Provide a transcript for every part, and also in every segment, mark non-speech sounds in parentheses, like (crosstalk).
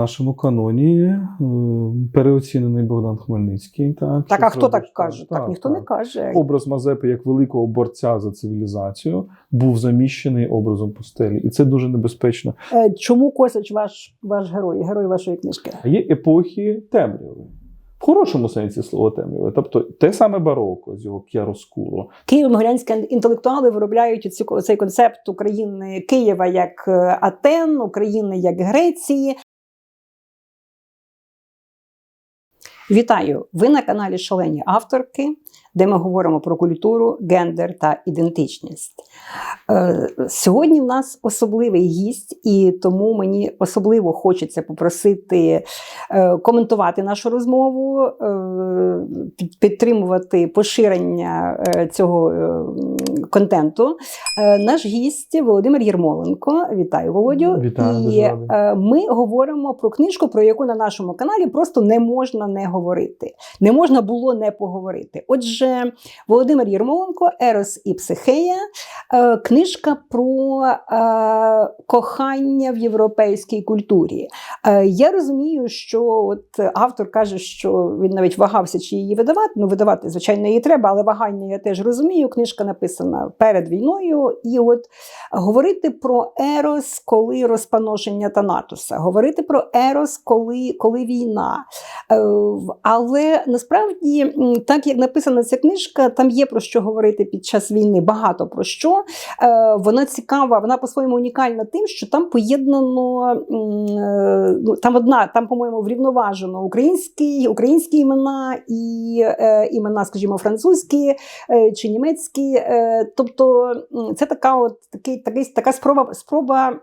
нашому каноні е, переоцінений Богдан Хмельницький. Так, Так, а хто так каже? Так, ніхто не каже. Образ Мазепи як великого борця за цивілізацію був заміщений образом пустелі. І це дуже небезпечно. Е, Чому Косач ваш, ваш герой, герой вашої книжки? Є епохи темряви. В хорошому сенсі слова темряви. Тобто те саме бароко з його кіароскуро, Києво-Могилянські інтелектуали виробляють ці- цей концепт України Києва як е, Атен, України як Греції. Вітаю! Ви на каналі Шалені авторки, де ми говоримо про культуру, гендер та ідентичність. Е, Сьогодні в нас особливий гість, і тому мені особливо хочеться попросити е, коментувати нашу розмову, е, підтримувати поширення цього контенту. Е, Наш гість Володимир Єрмоленко. Вітаю, Володю. Вітаю, і е, ми говоримо про книжку, про яку на нашому каналі просто не можна не говорити. Не можна було не поговорити. Отже, Володимир Єрмоленко, Ерос і Психея. Е, Книжка про кохання в європейській культурі. Я розумію, що от автор каже, що він навіть вагався, чи її видавати. Ну, видавати, звичайно, її треба, але вагання я теж розумію. Книжка написана перед війною. І от говорити про Ерос, коли розпаношення Танатуса, говорити про Ерос, коли, коли війна. Е, Але насправді, так як написана ця книжка, там є про що говорити під час війни, багато про що. Е, Вона цікава, вона по-своєму унікальна тим, що там поєднано е, ну, там одна, там, по-моєму, врівноважено українські, українські імена і імена, скажімо, французькі чи німецькі. Тобто це така, от такий, такий, така спроба, спроба.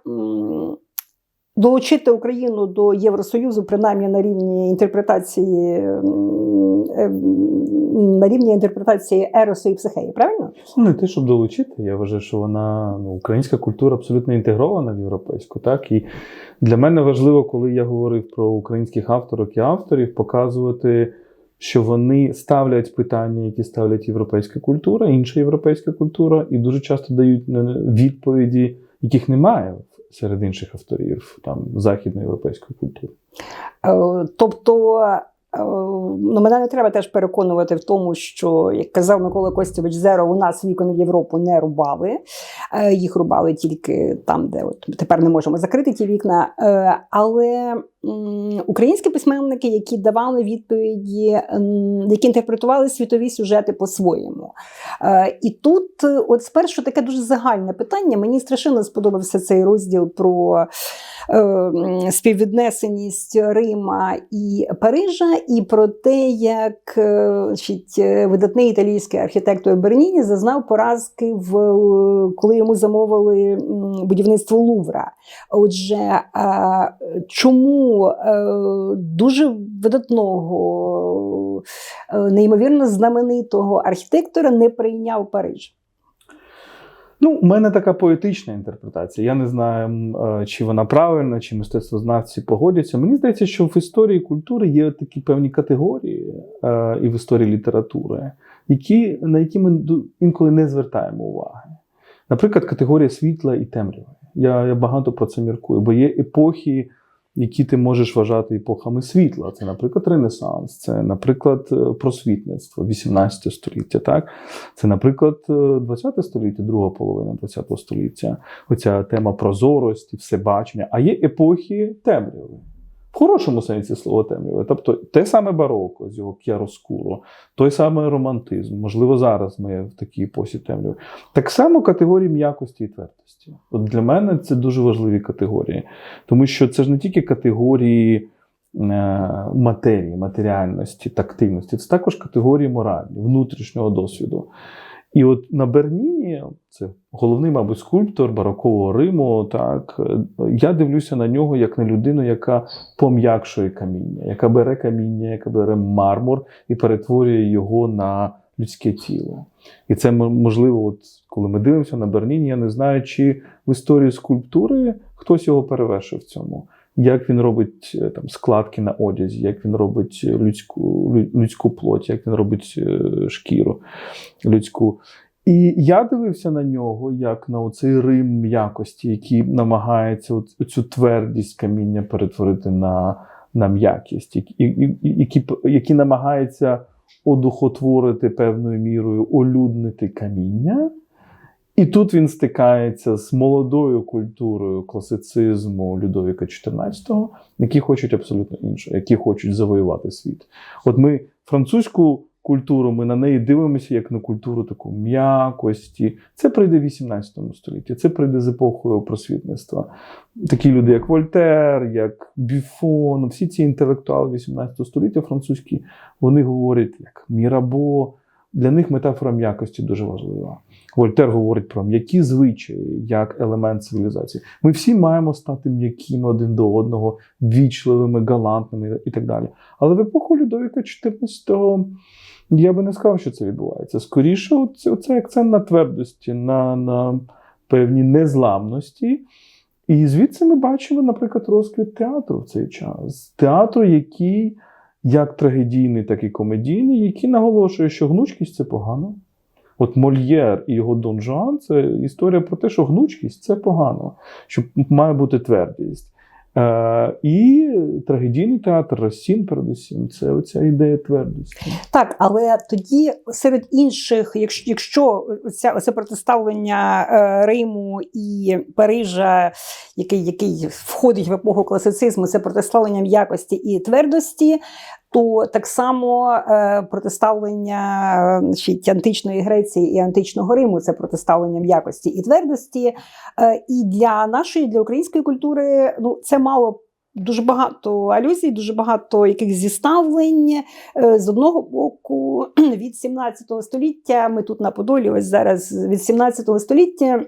Долучити Україну до Євросоюзу, принаймні на рівні інтерпретації е, на рівні інтерпретації Еросу і Психеї, правильно? Ну, не те, щоб долучити. Я вважаю, що вона ну, українська культура абсолютно інтегрована в європейську. Так і для мене важливо, коли я говорив про українських авторок і авторів, показувати, що вони ставлять питання, які ставлять європейська культура, інша європейська культура, і дуже часто дають е, відповіді, яких немає серед інших авторів там західноєвропейської культури. Е, Тобто, е, ну, мене не треба теж переконувати в тому, що, як казав Микола Костєвич Зеро, у нас вікон в Європу не рубали. Їх рубали тільки там, де от тепер не можемо закрити ті вікна. Але українські письменники, які давали відповіді, які інтерпретували світові сюжети по-своєму. Е, І тут, е, от спершу таке дуже загальне питання. Мені страшенно сподобався цей розділ про е, співвіднесеність Рима і Парижа, і про те, як значить, видатний італійський архітектор Берніні зазнав поразки, в, коли йому замовили будівництво Лувра. Отже, чому е, дуже видатного, е, неймовірно знаменитого архітектора не прийняв Париж? Ну, у мене така поетична інтерпретація. Я не знаю, е, чи вона правильна, чи мистецтвознавці погодяться. Мені здається, що в історії культури є такі певні категорії і в історії літератури, які, на які ми інколи не звертаємо уваги. Наприклад, категорія світла і темряви. Я, я багато про це міркую, бо є епохи, які ти можеш вважати епохами світла. Це, наприклад, Ренесанс, це, наприклад, е, просвітництво, 18 століття. Так? Це, наприклад, е, 20 століття, друга половина 20 століття. Оця тема прозорості, всебачення. А є епохи темряви. Хорошому сенсі слова темряви. Тобто те саме бароко з його кіароскуро, той самий романтизм. Можливо, зараз ми в такій епосі темряви. Так само категорії м'якості і твердості. От для мене це дуже важливі категорії, тому що це ж не тільки категорії е, матерії, матеріальності, тактильності, це також категорії моралі, внутрішнього досвіду. І от на Берніні, це головний, мабуть, скульптор барокового Риму. Так е, я дивлюся на нього як на людину, яка пом'якшує каміння, яка бере каміння, яка бере мармур і перетворює його на людське тіло. І це можливо, от коли ми дивимося на Берніні, я не знаю, чи в історії скульптури хтось його перевершив в цьому. Як він робить е, там складки на одязі, як він робить людську, людську плоть, як він робить е, шкіру людську. І я дивився на нього як на оцей Рим м'якості, який намагається цю твердість каміння перетворити на, на м'якість, які, які, намагається одухотворити певною мірою, олюднити каміння. І тут він стикається з молодою культурою класицизму Людовіка XIV, які хочуть абсолютно інше, які хочуть завоювати світ. От ми французьку культуру, ми на неї дивимося як на культуру таку м'якості. Це прийде в 18 столітті, це прийде з епохою просвітництва. Такі люди, як Вольтер, як Бюфон, всі ці інтелектуали 18 століття французькі, вони говорять як Мірабо. Для них метафора м'якості дуже важлива. Вольтер говорить про м'які звичаї як елемент цивілізації. Ми всі маємо стати м'якими один до одного, вічливими, галантними і так далі. Але в епоху Людовіка XIV я би не сказав, що це відбувається. Скоріше, оце, оце акцент на твердості, на, на певній незламності. І звідси ми бачимо, наприклад, розквіт театру в цей час. Театру, який як трагедійний, так і комедійний, який наголошує, що гнучкість це погано. От Мольєр і його Дон Жуан це історія про те, що гнучкість це погано, що має бути твердість. Е, і трагедійний театр Росін, передусім, це оця ідея твердості. Так, але тоді серед інших, якщо, якщо це, це протиставлення е, Риму і Парижа, який, який входить в епоху класицизму, це протиставлення м'якості і твердості, то так само е, протиставлення е, значить, античної Греції і античного Риму це протиставлення м'якості і твердості. Е, і для нашої, для української культури, ну це мало. Дуже багато алюзій, дуже багато яких зіставлень. З одного боку, (clears throat) від 17 століття, ми тут на Подолі, ось зараз від 17 століття.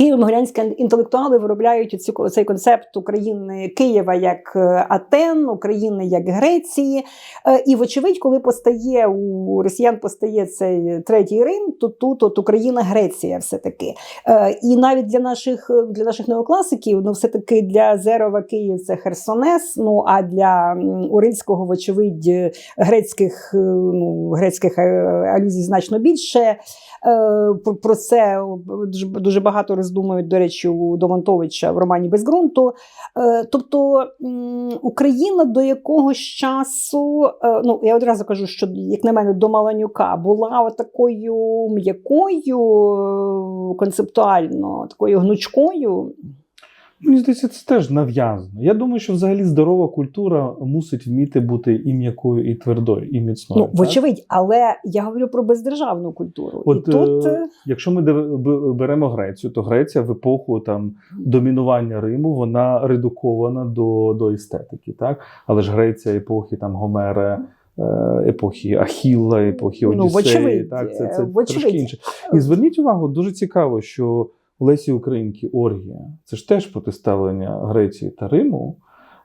Києво-могилянські інтелектуали виробляють оцю, цей концепт України Києва як е, Атен, України як Греції. Е, І, вочевидь, коли постає у росіян постає цей третій Рим, то тут от Україна Греція все-таки. Е, І навіть для наших для наших неокласиків, ну все-таки для Зерова Київ це Херсонес. Ну а для м, Урильського, вочевидь, грецьких, ну, грецьких алюзій значно більше. Про, це дуже, дуже багато думають, до речі, у Домонтовича в романі Без ґрунту. Е, Тобто Україна до якогось часу, е, ну я одразу кажу, що як на мене, до Маланюка була такою м'якою е, концептуально, такою гнучкою. Мені здається, це теж нав'язано. Я думаю, що взагалі здорова культура мусить вміти бути і м'якою, і твердою, і міцною. Ну, вочевидь, але я говорю про бездержавну культуру. От, І тут е, е, Якщо ми беремо Грецію, то Греція в епоху там домінування Риму вона редукована до, до естетики, так? Але ж Греція епохи там Гомера, е, епохи Ахілла, епохи Ну, Одіссеї, вочевидь, так, це, це вочевидь. трошки інше. І зверніть увагу, дуже цікаво, що Лесі Українки Оргія це ж теж протиставлення Греції та Риму.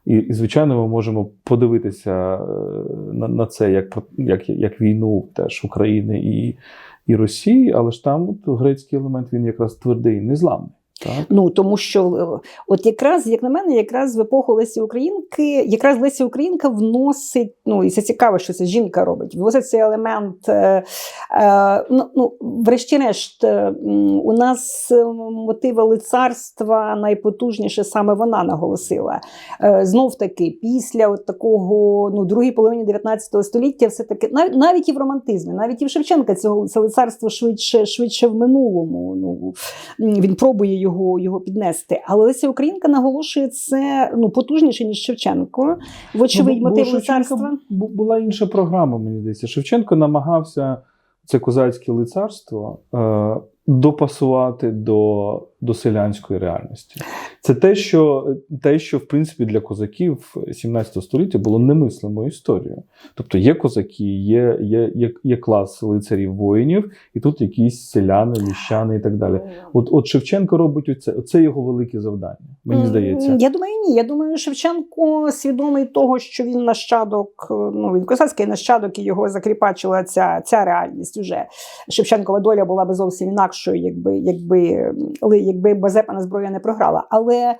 І, і звичайно, ми можемо подивитися е, на, на це як, як, як війну теж України і, і Росії, але ж там от, грецький елемент він якраз твердий, незламний. Так? Ну тому що е, от якраз, як на мене, якраз в епоху Лесі Українки, якраз Лесі Українка вносить, ну і це цікаво, що це жінка робить. Вносить цей елемент. Е, е, ну, ну, врешті-решт, е, у нас е, мотиви лицарства найпотужніше саме вона наголосила. Е, знов таки, після от такого, ну, другій половині 19 століття, все таки навіть навіть і в романтизмі, навіть і в Шевченка цього це лицарство швидше, швидше в минулому. Ну він пробує його піднести. Але Леся Українка наголошує це ну, потужніше, ніж Шевченко. Вочевидь, Ну, мотив лицарства. була інша програма, мені здається. Шевченко намагався це козацьке лицарство е, допасувати до, до селянської реальності. Це те, що, те, що в принципі для козаків 17 століття було немислимою історією. Тобто є козаки, є, є, є, є клас лицарів воїнів, і тут якісь селяни, міщани і так далі. От, от Шевченко робить оце, оце його велике завдання. Мені здається. Я думаю, ні. Я думаю, Шевченко свідомий того, що він нащадок, е, ну він козацький нащадок, і його закріпачила ця, ця реальність. Уже Шевченкова доля була би зовсім інакшою, якби якби, якби Базепана зброя не програла. Але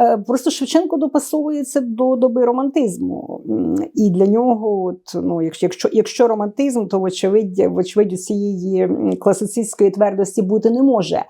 Е, Просто Шевченко допасовується до доби романтизму. І для нього, от, ну, якщо, якщо, якщо романтизм, то вочевидь, вочевидь цієї класицистської твердості бути не може. Е,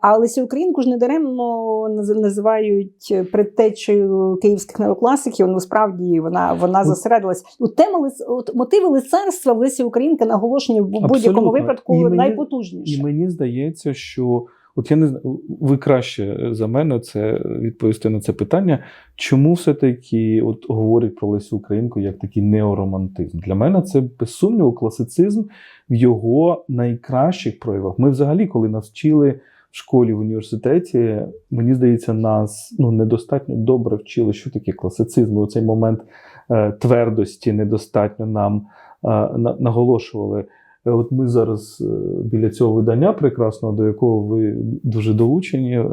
А Лесю Українку ж недаремно наз- називають предтечею київських неокласиків. Ну, справді вона, вона зосередилась. У тема от, мотиви лицарства в Лесі Українки наголошені в будь-якому випадку І мені- найпотужніше. І мені здається, що от я не знаю, ви краще за мене це відповісти на це питання. Чому все-таки от говорять про Лесю Українку як такий неоромантизм? Для мене це без сумніву класицизм в його найкращих проявах. Ми взагалі, коли нас вчили в школі в університеті, мені здається, нас ну недостатньо добре вчили, що таке класицизм. І Оцей момент е, твердості недостатньо нам е, на- наголошували. Е, От ми зараз е, біля цього видання прекрасного, до якого ви дуже долучені е,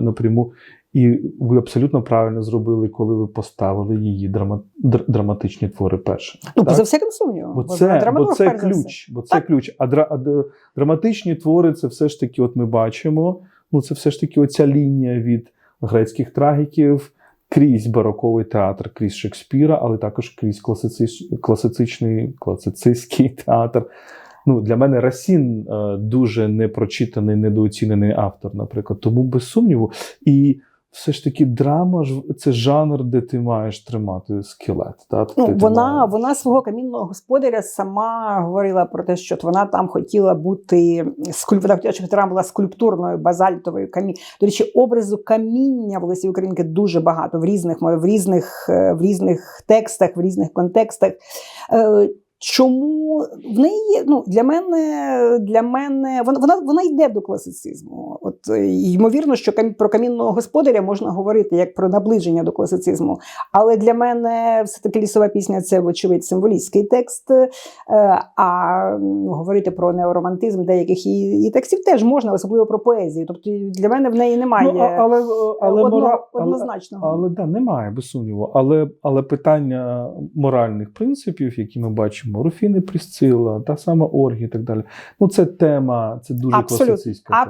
напряму, і ви абсолютно правильно зробили, коли ви поставили її драма, др- драматичні твори перші. Ну, Так? за всяким сумнівом. Бо це, бо це ключ. Бо це ключ. А дра, а драматичні твори це все ж таки, от ми бачимо. Ну, це все ж таки оця лінія від грецьких трагіків крізь бароковий театр, крізь Шекспіра, але також крізь класицич, класичний, класицистський театр. Ну, для мене Расін е, дуже непрочитаний, недооцінений автор, наприклад. Тому без сумніву. І все ж таки драма ж це жанр, де ти маєш тримати скелет. Та? Ну, Де ти вона, маєш- вона свого камінного господаря сама говорила про те, що вона там хотіла бути скульп... вона хотіла, щоб вона була скульптурною базальтовою камінь. До речі, образу каміння в Лесі Українки дуже багато в різних в різних, е, в різних текстах, в різних контекстах. Чому в неї ну для мене для мене вона вона, вона йде до класицизму. Е, ймовірно, що про камінного господаря можна говорити як про наближення до класицизму. Але для мене все таки лісова пісня це вочевидь символістський текст. Е, А говорити про неоромантизм деяких її, текстів теж можна, особливо про поезію. Тобто для мене в неї немає Ну, але, але, одного, але, однозначного. але да, немає, без сумніву. Але, але питання моральних принципів, які ми бачимо, Руфіни Прісцила, та сама Оргі і так далі. Ну, це тема, це дуже Абсолютно, класицистська тема.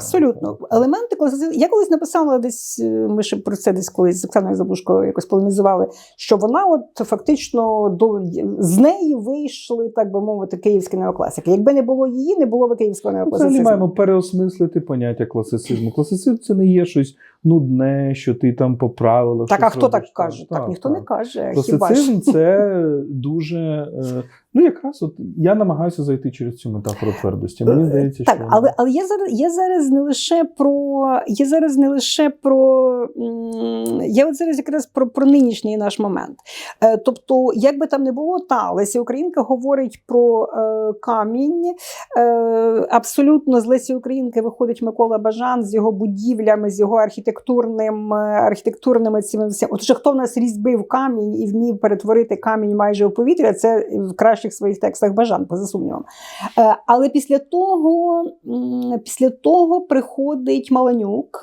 Елементи. Я колись написала десь, е, ми ще про це десь колись з Оксаною Забушко якось полемізували, що вона от фактично до з неї вийшли, так би мовити, київські неокласики. Якби не було її, не було б київського Ми неокласицизму. взагалі маємо переосмислити поняття класицизму. Класицизм це не є щось нудне, що ти там по правилах. Так, а хто так робиш. каже? Так, ніхто не каже. Класицизм це дуже. е, Ну, якраз от я намагаюся зайти через цю метафору твердості. Мені здається, так, що але, але я зараз я зараз не лише про я зараз не лише про я от зараз якраз про, про нинішній наш момент. Е, тобто, як би там не було, та Леся Українка говорить про е, камінь. Е, абсолютно з Лесі Українки виходить Микола Бажан з його будівлями, з його архітектурним, е, архітектурними цими всім. Отже, хто в нас різьбив камінь і вмів перетворити камінь майже у повітря, це в кращих своїх текстах Бажан, поза сумнівом. Е, Але після того, після того приходить Маланюк,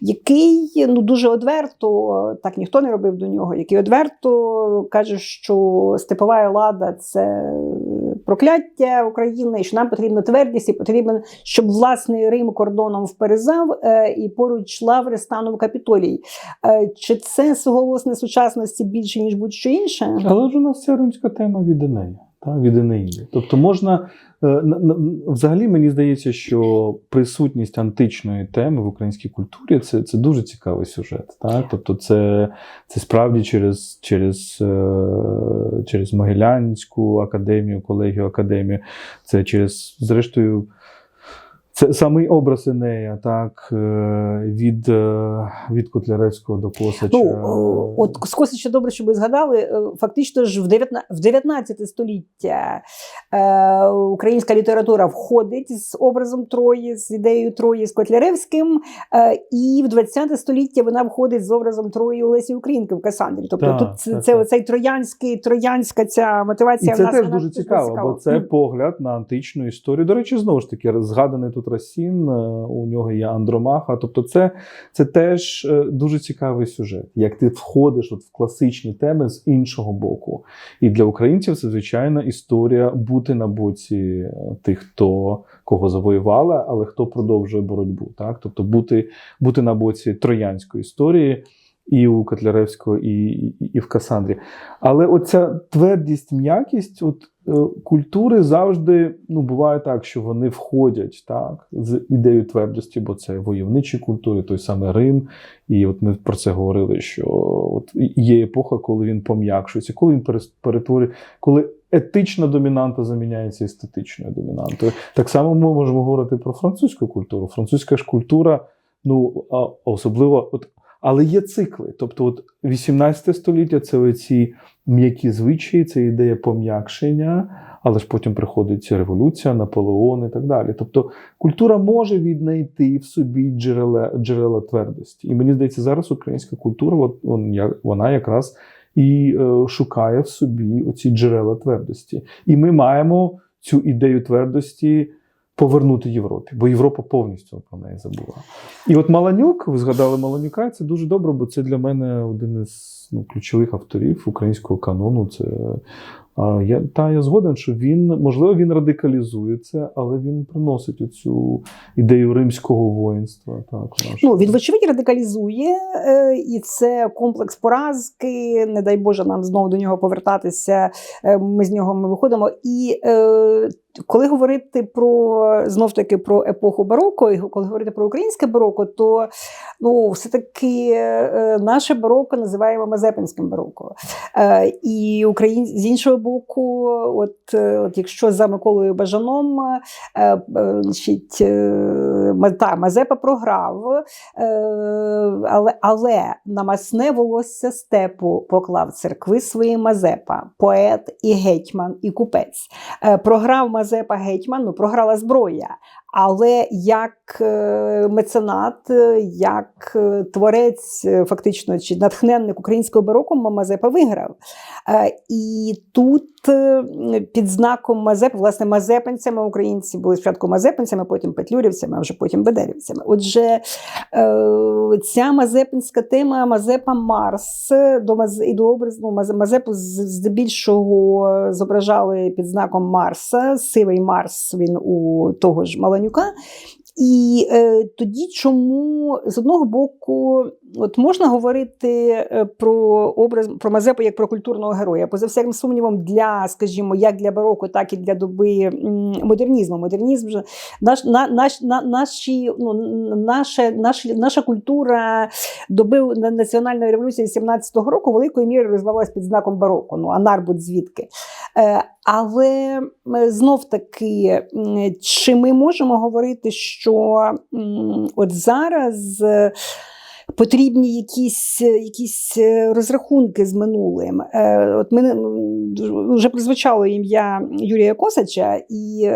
який ну дуже одверто, так ніхто не робив до нього, який одверто каже, що степова лада це прокляття України, що нам потрібна твердість, і потрібен, щоб власний Рим кордоном вперезав, е, і поруч лаври станув капітолій. Е, Чи це суголосне сучасності більше ніж будь-що інше? Але ж у нас ця римська тема від Енея, та, від Енеїди. Тобто можна. е, Взагалі мені здається, що присутність античної теми в українській культурі це, це дуже цікавий сюжет. Так? Тобто, це, це справді через, через, е, через Могилянську академію, колегію академію, це через, зрештою, це самий образ Енея, так, е, від, е, від Котляревського до Косача. Ну, от з Косича добре, що ви згадали. е, Фактично ж в 19, в 19 століття українська література входить з образом Трої, з ідеєю Трої з Котляревським, і в 20 століття вона входить з образом Трої у Лесі Українки в Касандрі. Тобто Так, тут це, так, це так. оцей троянський, троянська ця мотивація І в це нас теж вона дуже цікаво, бо це погляд на античну історію. До речі, знову ж таки, згаданий тут Расін, е, у нього є Андромаха. Тобто, це, це теж е, дуже цікавий сюжет. Як ти входиш от в класичні теми з іншого боку. І для українців це звичайна історія бути на боці е, тих, хто кого завоювали, але хто продовжує боротьбу. Так? Тобто бути, бути на боці троянської історії. і у Котляревського, і, і, і в Касандрі. Але оця твердість, м'якість, от культури завжди ну, буває так, що вони входять так, з ідеєю твердості, бо це войовничі культури, той самий Рим. І от ми про це говорили, що от є епоха, коли він пом'якшується, коли він перетворює, коли етична домінанта заміняється естетичною домінантою. Так само ми можемо говорити про французьку культуру. Французька ж культура, ну особливо, от, але є цикли. Тобто, от 18 століття це оці м'які звичаї, це ідея пом'якшення, але ж потім приходить революція, Наполеон і так далі. Тобто культура може віднайти в собі джерела, джерела твердості. І мені здається, зараз українська культура, от, вона якраз і е, шукає в собі оці джерела твердості. І ми маємо цю ідею твердості повернути Європі, бо Європа повністю про неї забула. І от Маланюк, ви згадали Маланюка, це дуже добре, бо це для мене один із ну, ключових авторів українського канону. Це я, та я згоден, що він, можливо, він радикалізується, але він приносить оцю ідею римського воїнства. Так, Ну, він, вочевидь, радикалізує, е, і це комплекс поразки. Не дай Боже, нам знову до нього повертатися. Е, ми з нього ми виходимо. І е, коли говорити про знов таки про епоху бароко, і коли говорити про українське бароко, то ну, все-таки е, наше бароко називаємо Мазепинським бароко. І Україн... з іншого боку, от, е, от якщо за Миколою Бажаном, е, е, значить, е, та, Мазепа програв, е, але, але на масне волосся степу поклав церкви свої Мазепа, поет і гетьман, і купець. Е, Програв Мазепа гетьман, ну програла зброя. Але як е, меценат, е, як е, творець, фактично, чи натхненник українського бароку Мамазепа виграв. І тут під знаком Мазепи, власне, мазепинцями українці були спочатку мазепинцями, потім петлюрівцями, а вже потім бедерівцями. Отже, е, ця мазепинська тема Мазепа Марс до і до образу ну, Мазепу здебільшого зображали під знаком Марса. Сивий Марс він у того ж Маланюка. І е, тоді, чому з одного боку, от можна говорити е, про образ про Мазепу як про культурного героя, поза всяким сумнівом, для, скажімо, як для бароко, так і для доби модернізму. Модернізм вже наш, на, наш, на, наші, ну, наша, наша, наша культура доби на- національної революції 17-го року великою мірою розвивалась під знаком бароко. Ну а нарбут звідки? Е, але знов таки, чи ми можемо говорити, що м, от зараз е, потрібні якісь, е, якісь е, розрахунки з минулим? Е, От мене вже прозвучало ім'я Юрія Косача, і,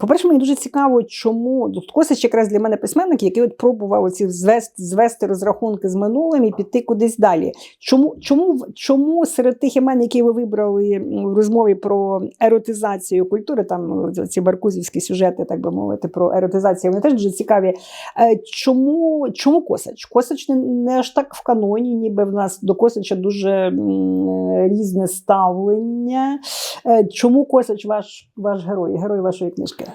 по-перше, мені дуже цікаво, чому Косач якраз для мене письменник, який от пробував оці звести, звести розрахунки з минулим і піти кудись далі. Чому, чому, чому серед тих імен, які ви вибрали в розмові про еротизацію культури, там е, ці баркузівські сюжети, так би мовити, про еротизацію, вони теж дуже цікаві. Чому, чому Косач? Косач не, аж так в каноні, ніби в нас до Косача дуже різне ставлення. Е, Чому Косач ваш, ваш герой, герой вашої книжки?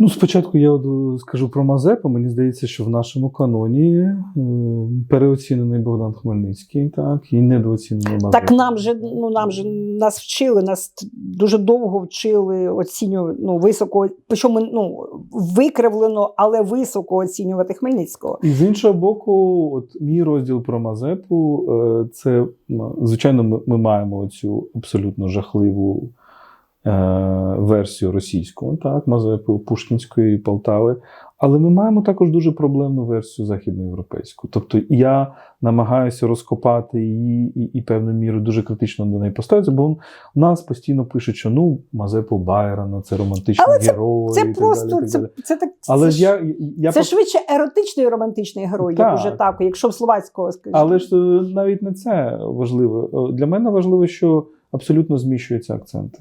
Ну, спочатку я е, скажу про Мазепу. Мені здається, що в нашому каноні е, переоцінений Богдан Хмельницький, так, і недооцінений Мазепа. Так нам же ну нам же нас вчили, нас дуже довго вчили оцінювати ну, високо, причому ну викривлено, але високо оцінювати Хмельницького. І з іншого боку, от мій розділ про Мазепу, е, це звичайно, ми, ми маємо цю абсолютно жахливу версію російську, так, Пушкінської Полтави. Але ми маємо також дуже проблемну версію західноєвропейську. Тобто я намагаюся розкопати її і, і певною мірою дуже критично до неї поставитися, бо у нас постійно пишуть, що ну Мазепу Байрона, це романтичний Але герой. Це так просто далі, так це, це так. Але це ж я, я це швидше еротичний і романтичний герой, як уже так, якщо в словацького скажімо. Але ж е, навіть не це важливо. Е, Для мене важливо, що абсолютно зміщуються акценти.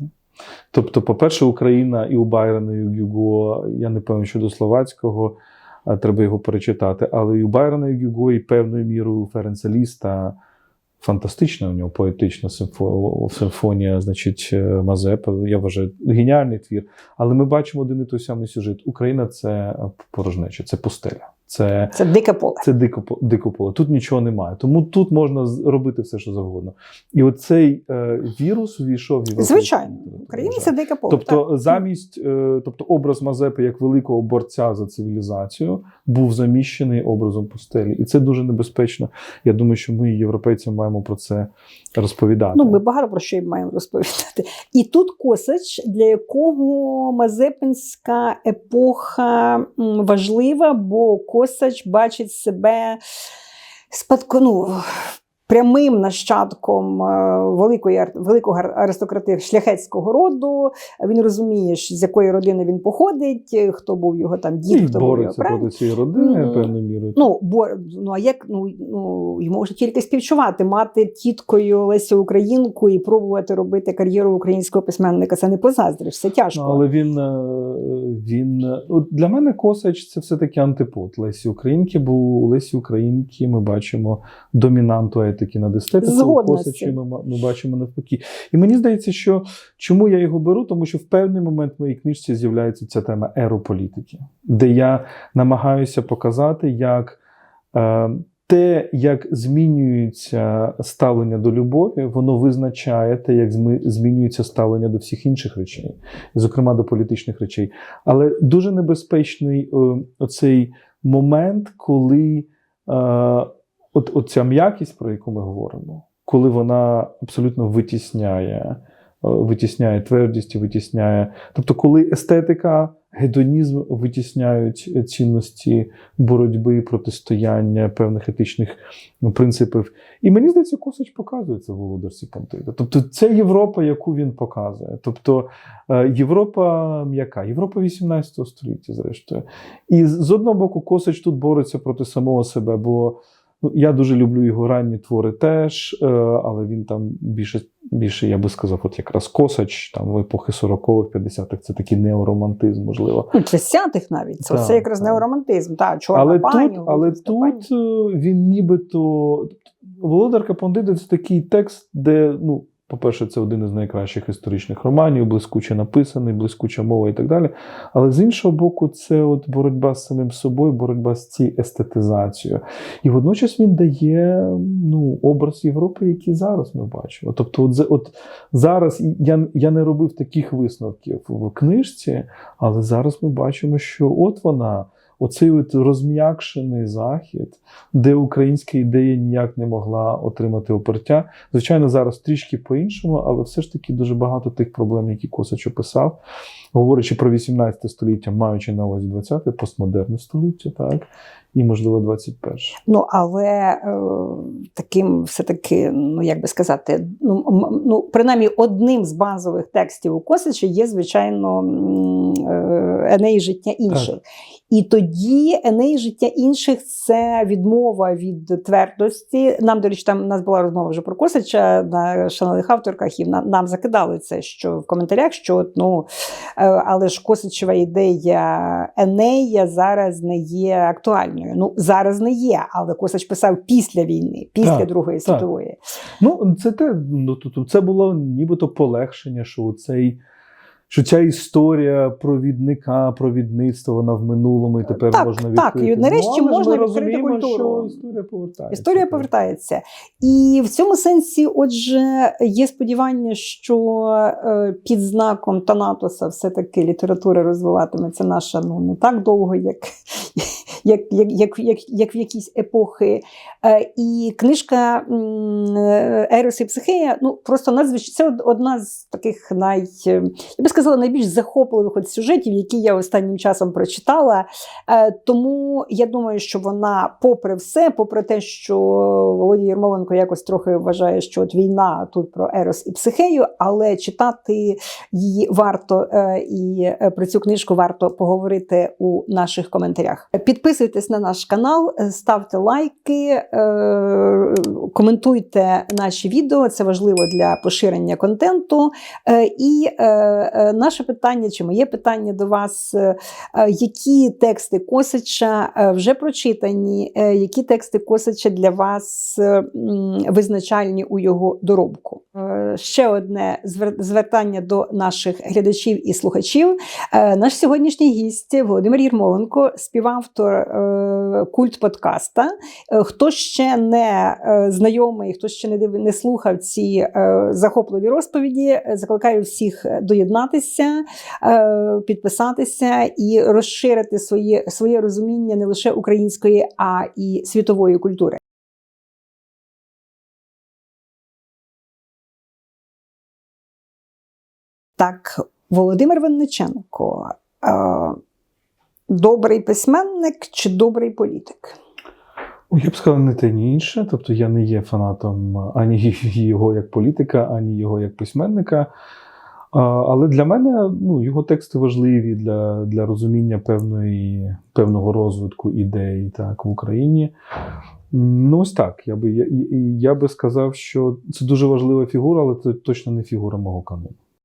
Тобто, по-перше, Україна і у Байрона, і у Гюго, я не певен щодо словацького, а треба його перечитати. Але і у Байрона, і у Гюго, і певною мірою у Ференца Ліста фантастична у нього поетична симфо- симфонія, значить, е, Мазепа. Я вважаю, геніальний твір. Але ми бачимо один і той самий сюжет. Україна це порожнеча, це пустеля. Це Це дике поле. це дико, по- дико поле. Тут нічого немає. Тому тут можна робити все, що завгодно. І оцей е, вірус увійшов в європейську Звичайно, Україна це дике поле. Тобто, так. замість, е, тобто образ Мазепи як великого борця за цивілізацію був заміщений образом пустелі. І це дуже небезпечно. Я думаю, що ми, європейці, маємо про це розповідати. Ну, ми багато про що маємо розповідати. І тут Косач, для якого Мазепинська епоха важлива, бо Косач бачить себе спадко, ну, прямим нащадком е, великої, великого ар- аристократи шляхетського роду. Він розуміє, з якої родини він походить, е, хто був його там і дід, хто був його проти цієї родини Мгм. певною мірою. Ну, бо ну а як ну, ну йому вже тільки співчувати, мати тіткою Лесю Українку і пробувати робити кар'єру українського письменника. Це не позаздриш, це тяжко. Ну, але він, е, він от для мене Косач це все-таки антипод Лесі Українки, бо у Лесі Українки ми бачимо домінанту етики над естетикою. Косачі ми, ми бачимо навпаки. І мені здається, що чому я його беру, тому що в певний момент в моїй книжці з'являється ця тема ерополітики, де я намагаюся показати, як. Е, те, як змінюється ставлення до любові, воно визначає те, як змінюється ставлення до всіх інших речей, зокрема до політичних речей. Але дуже небезпечний е, оцей момент, коли е, от, от ця м'якість, про яку ми говоримо, коли вона абсолютно витісняє, е, витісняє твердість витісняє. Тобто, коли естетика, гедонізм витісняють цінності боротьби, протистояння певних етичних ну, принципів. І мені здається, Косач показує це Володарці Понтида. Тобто, це Європа, яку він показує. Тобто е, Європа м'яка, Європа 18 століття, зрештою. І з одного боку, Косач тут бореться проти самого себе, бо ну, я дуже люблю його ранні твори теж, е, але він там більше, більше, я би сказав, от якраз Косач, там в епохи 40-х, 50-х, це такий неоромантизм, можливо. Ну, 30-х навіть це, це якраз неоромантизм. Та, чорна Але пані, тут, але тут е, він нібито. Володарка Пондида це такий текст, де, ну, по-перше, це один із найкращих історичних романів, блискуче написаний, блискуча мова і так далі. Але з іншого боку, це от боротьба з самим собою, боротьба з цією естетизацією. І водночас він дає ну, образ Європи, який зараз ми бачимо. Тобто, от, от зараз я, я не робив таких висновків в книжці, але зараз ми бачимо, що от вона. Оцей от розм'якшений захід, де українська ідея ніяк не могла отримати опертя. Звичайно, зараз трішки по-іншому, але все ж таки дуже багато тих проблем, які Косач описав, говорячи про 18 століття, маючи на увазі 20-те, постмодерне століття, так, і, можливо, 21. Ну, але е, таким все-таки, ну як би сказати, ну, ну принаймні одним з базових текстів у Косича є, звичайно, е, Енеї життя інших. І тоді Енеї життя інших це відмова від твердості. Нам, до речі, там у нас була розмова вже про Косича на шановних авторках, і нам, нам закидали це що в коментарях, що от, ну, е, але ж Косичева ідея Енея зараз не є актуальною. Ну, зараз не є, але Косач писав після війни, після Так, Другої так. світової. Ну, це те, ну, це було нібито полегшення, що цей. Що ця історія провідника, провідництва, вона в минулому і тепер Так, можна так, відкрити. і нарешті Ну, можна відкрити культуру. Що історія повертається. Історія Так. повертається. І в цьому сенсі, отже, є сподівання, що е, під знаком Танатоса все-таки література розвиватиметься наша ну, не так довго, як, як, як, як, як, як в якісь епохи. Е, і книжка Ерос і Психея ну, просто надзвичайно це одна з таких най, я би сказала, найбільш захопливих сюжетів, які я останнім часом прочитала. Е, Тому я думаю, що вона, попри все, попри те, що Володя Єрмоленко якось трохи вважає, що от війна тут про Ерос і Психею, але читати її варто е, і про цю книжку варто поговорити у наших коментарях. Підписуйтесь на наш канал, е, ставте лайки, е, коментуйте наші відео. Це важливо для поширення контенту. Е, І наше питання, чи моє питання до вас, які тексти Косича вже прочитані, які тексти Косича для вас визначальні у його доробку? Ще одне звер- звертання до наших глядачів і слухачів. Наш сьогоднішній гість Володимир Єрмоленко, співавтор культ подкаста. Е, Хто ще не е, знайомий, хто ще не, не слухав ці е, захопливі розповіді, е, закликаю всіх доєднатися, е, підписатися і розширити своє, своє розуміння не лише української, а і світової культури. Так, Володимир Винниченко. Добрий письменник чи добрий політик? Ну, Я б сказав, не те, ні інше. Тобто я не є фанатом ані його як політика, ані його як письменника. Але для мене ну, його тексти важливі для, для розуміння певної, певного розвитку ідей так, в Україні. Ну, ось так. Я би, я, я би сказав, що це дуже важлива фігура, але це точно не фігура мого канону.